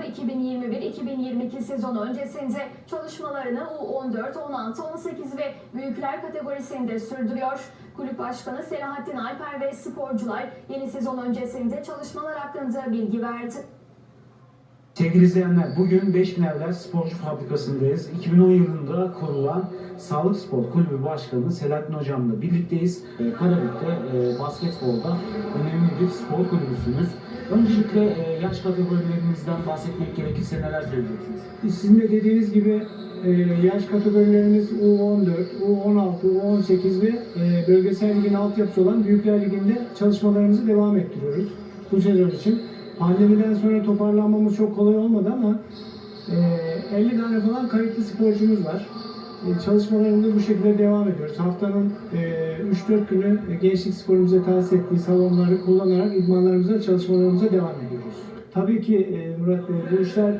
takımı 2021-2022 sezonu öncesinde çalışmalarını U14, 16, 18 ve büyükler kategorisinde sürdürüyor. Kulüp Başkanı Selahattin Alper ve sporcular yeni sezon öncesinde çalışmalar hakkında bilgi verdi. Sevgili izleyenler, bugün 5000 Evler Sporcu Fabrikası'ndayız. 2010 yılında kurulan Sağlık Spor Kulübü Başkanı Selahattin Hocam'la birlikteyiz. Ee, Karabük'te e, basketbolda önemli bir spor kulübüsünüz. Öncelikle e, yaş kategorilerinizden bahsetmek gerekirse neler söyleyeceksiniz? Sizin de dediğiniz gibi e, yaş kategorilerimiz U14, U16, U18 ve e, bölgesel ligin altyapısı olan Büyükler Ligi'nde çalışmalarımızı devam ettiriyoruz bu sezon için. Pandemiden sonra toparlanmamız çok kolay olmadı ama e, 50 tane falan kayıtlı sporcumuz var. E, çalışmalarımızı bu şekilde devam ediyoruz. Haftanın e, 3-4 günü gençlik sporumuza tahsis ettiği salonları kullanarak idmanlarımıza, çalışmalarımıza devam ediyoruz. Tabii ki e, Murat Bey bu işler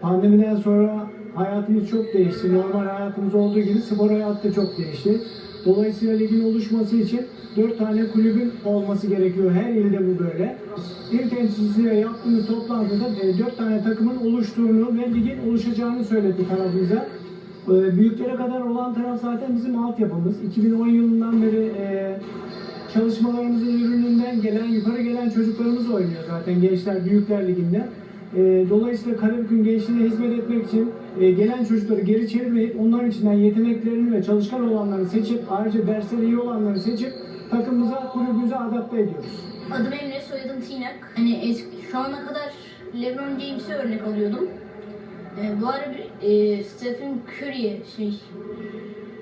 pandemiden sonra hayatımız çok değişti. Normal hayatımız olduğu gibi spor hayatı da çok değişti. Dolayısıyla ligin oluşması için 4 tane kulübün olması gerekiyor. Her ilde bu böyle. İl temsilcisiyle yaptığımız toplantıda 4 tane takımın oluştuğunu ve ligin oluşacağını söyledi tarafımıza. E, Büyüklere kadar olan taraf zaten bizim altyapımız. 2010 yılından beri e, çalışmalarımızın ürününden gelen, yukarı gelen çocuklarımız oynuyor zaten Gençler Büyükler Ligi'nde. E, dolayısıyla Karabük'ün gençliğine hizmet etmek için e, gelen çocukları geri çevirmeyip onların içinden yeteneklerini ve çalışkan olanları seçip ayrıca dersleri iyi olanları seçip takımımıza, kulübümüze adapte ediyoruz. Adım Emre, soyadım Tinak. Hani eski, şu ana kadar LeBron James'e örnek alıyordum. Ee, bu ara bir e, Stephen Curry'e şey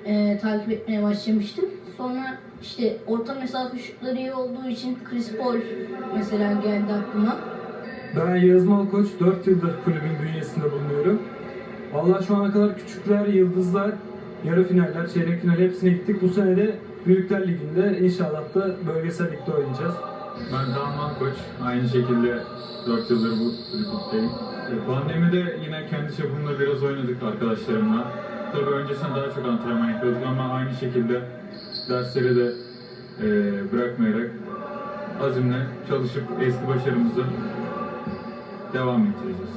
e, takip etmeye başlamıştım. Sonra işte orta mesafe şutları iyi olduğu için Chris Paul mesela geldi aklıma. Ben Yağız Malkoç, 4 yıldır kulübün bünyesinde bulunuyorum. Vallahi şu ana kadar küçükler, yıldızlar, yarı finaller, çeyrek final hepsine gittik. Bu sene de Büyükler Ligi'nde inşallah da bölgesel ligde oynayacağız. Ben Dağman Koç. Aynı şekilde 4 yıldır bu kulüpteyim. Pandemide yine kendi çapımda biraz oynadık arkadaşlarımla. Tabii öncesinde daha çok antrenman yapıyorduk ama aynı şekilde dersleri de e, bırakmayarak azimle çalışıp eski başarımızı devam ettireceğiz.